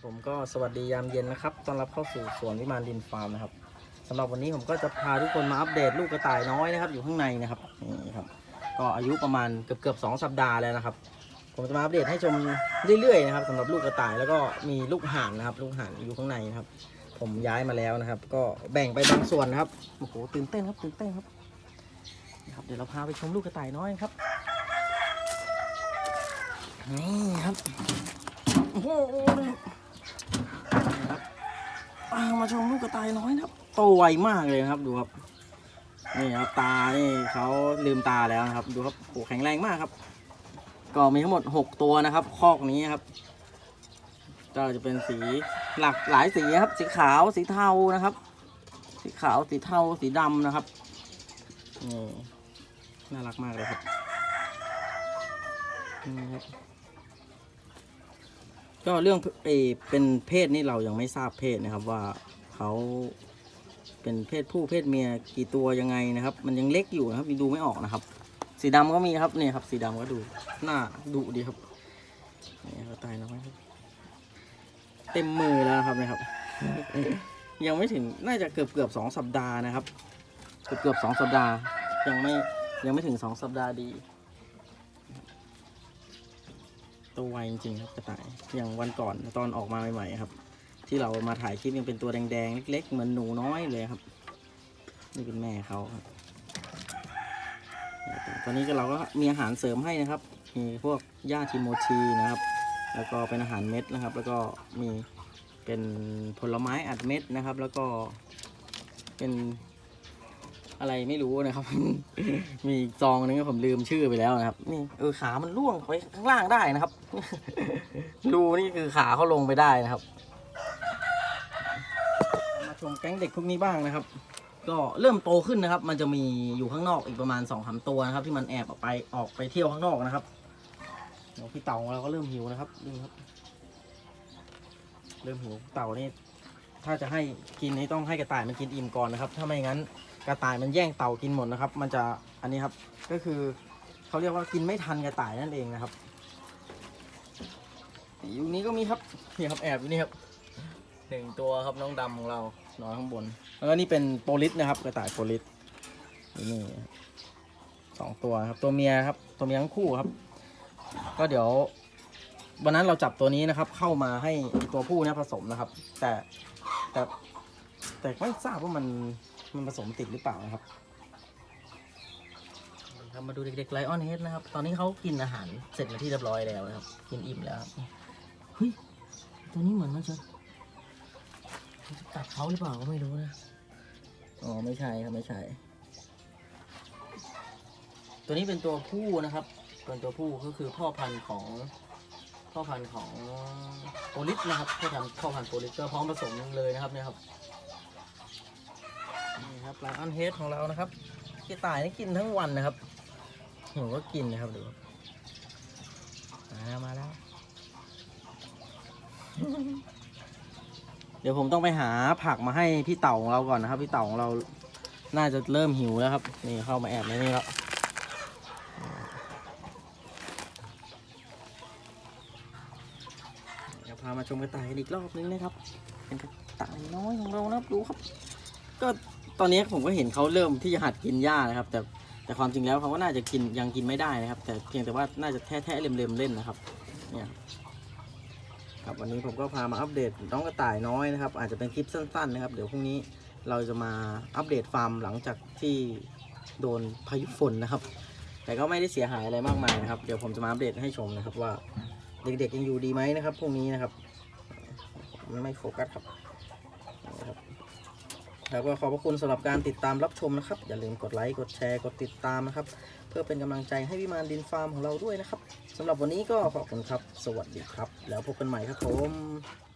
ครับผมก็สวัสดียามเย็นนะครับต้อนรับเข้าสู่สวนวิมานดินฟาร์มนะครับสำหรับวันนี้ผมก็จะพาทุกคนมาอัปเดตลูกกระต่ายน้อยนะครับ อยู่ข้างในนะครับนี่ครับ ก็อายุประมาณเกือบเกือบสองสัปดาห์แล้วนะครับ ผมจะมาอัปเดตให้ชมเรื่อยๆนะครับสำหรับลูกกระต่ายแล้วก็มีลูกห่านนะครับ ลูกห่านอยู่ข้างในนะครับ ผมย้ายมาแล้วนะครับ ก็แบ่งไปบางส่วนนะครับโอ้โหตื่นเต้นครับตื่นเต้นครับนะครับ เดี๋ยวเราพาไปชมลูกกระต่ายน้อยครับนี่ครับโอ้โหามาชมลูกกระต่ายน้อยนะครับโตไวมากเลยนะครับดูครับนี่ครับตานี่เขาลืมตาแล้วนะครับ ดูครับโอ้แข็งแรงมากครับ ก็มีทั้งหมด 6 ตัวนะครับ คอกนี้ครับก็จะเป็นสีหลากหลายสีครับ สีขาวสีเทานะครับ สีขาวสีเทาสีดำนะครับนี่น่ารักมากเลยครับนี่ครับ ก็เรื่องเออเป็นเพศนี่เรายังไม่ทราบเพศนะครับว่าเขาเป็นเพศผู้เพศเมียกี่ตัวยังไงนะครับ มันยังเล็กอยู่นะครับยังดูไม่ออกนะครับ สีดำก็มีครับเนี่ยครับ สีดำก็ดูหน้าดุดีครับนี่เขาตายแล้วไหมครับเต็มมือแล้วนะครับเนะครับ ยังไม่ถึงน่าจะเกือบเกือบสองสัปดาห์นะครับ เกือบเกือบสองสัปดาห์ยังไม่ยังไม่ถึงสองสัปดาห์ดี ตัวไวจริงๆครับกระต่ายอย่างวันก่อนตอนออกมาใหม่ๆครับ ที่เรามาถ่ายคลิปยังเป็นตัวแดงๆเล็ก ๆ เหมือนหนูน้อยเลยครับนี่เป็นแม่เขาครับตอนนี้ก็เราก็มีอาหารเสริมให้นะครับ มีพวกหญ้าทิโมชีนะครับ แล้วก็เป็นอาหารเม็ดนะครับ แล้วก็มีเป็นผลไม้อัดเม็ดนะครับ แล้วก็เป็น อะไรไม่รู้นะครับ มีซองนึงผมลืมชื่อไปแล้วนะครับ นี่เออขามันล่วงไปข้างล่างได้นะครับดูนี่คือขาเขาลงไปได้นะครับ มาชมแก๊งเด็กพวกนี้บ้างนะครับ ก็เริ่มโตขึ้นนะครับ มันจะมีอยู่ข้างนอกอีกประมาณสองสามตัวนะครับ ที่มันแอบออกไปออกไปเที่ยวข้างนอกนะครับเดี๋ยวพี่เต่าของเราก็เริ่มหิวนะครับดูครับ เริ่มหิวเต่านี่ถ้าจะให้กินนี่ต้องให้กระต่ายมันกินอิ่มก่อนนะครับ ถ้าไม่งั้น กระต่ายมันแย่งเต่ากินหมดนะครับ มันจะอันนี้ครับก็คือเขาเรียกว่ากินไม่ทันกระต่ายนั่นเองนะครับอยู่นี้ก็มีครับนี่ครับแอบอยู่นี่ครับหนึ่งตัวครับน้องดำของเรานอนข้างบน แล้วก็นี่เป็นโปลิสนะครับ กระต่ายโปลิสนี่สองตัวครับตัวเมียครับ ตัวเมียทั้งคู่ครับ ก็เดี๋ยว วันนั้นเราจับตัวนี้นะครับ เข้ามาให้ตัวผู้เนี่ยผสมนะครับ แต่แต่แต่ไม่ทราบว่ามัน มันผสมติดหรือเปล่านะครับครับมาดูเด็กๆไลออนเฮดนะครับ ตอนนี้เขากินอาหารเสร็จมาที่เรียบร้อยแล้วนะครับ กินอิ่มแล้วครับเฮ้ยตัวนี้เหมือนมันจะมันจะกัดเขาหรือเปล่าก็ไม่รู้นะ อ๋อไม่ใช่ครับไม่ใช่ ตัวนี้เป็นตัวผู้นะครับ เป็นตัวผู้ก็คือพ่อพันธุ์ของพ่อพันธุ์ของโปลิสนะครับพ่อพันธุ์พ่อพันธุ์โปลิสก็พร้อมผสมเลยนะครับเนี่ยครับ นี่ครับไลออนเฮดของเรานะครับกระต่ายนี่กินทั้งวันนะครับหิวก็กินนะครับดูมาแล้วมาแล้ว เดี๋ยวผมต้องไปหาผักมาให้พี่เต่าของเราก่อนนะครับ พี่เต่าของเราน่าจะเริ่มหิวแล้วครับ นี่เข้ามาแอบในนี่แล้วเดี๋ยวพามาชมกระต่ายอีกรอบนึงนะครับ เป็นกระต่ายน้อยของเรานะครับดูครับ ก็ ตอนนี้ผมก็เห็นเขาเริ่มที่จะหัดกินหญ้านะครับ แต่แต่ความจริงแล้วเขาก็น่าจะกินยังกินไม่ได้นะครับ แต่เพียงแต่ว่าน่าจะแท้ๆเล็มๆเล่นนะครับเนี่ยครับวันนี้ผมก็พามาอัปเดตน้องกระต่ายน้อยนะครับ อาจจะเป็นคลิปสั้นๆนะครับ เดี๋ยวพรุ่งนี้เราจะมาอัปเดตฟาร์มหลังจากที่โดนพายุฝนนะครับ แต่ก็ไม่ได้เสียหายอะไรมากมายนะครับ เดี๋ยวผมจะมาอัปเดตให้ชมนะครับว่าเด็กๆยังอยู่ดีไหมนะครับพรุ่งนี้นะครับ มันไม่โฟกัสครับนะครับ แล้วก็ขอบพระคุณสำหรับการติดตามรับชมนะครับ อย่าลืมกดไลค์ กดแชร์ กดติดตามนะครับ เพื่อเป็นกำลังใจให้วิมานดินฟาร์มของเราด้วยนะครับสำหรับวันนี้ก็ขอบคุณครับ สวัสดีครับ แล้วพบกันใหม่ครับผม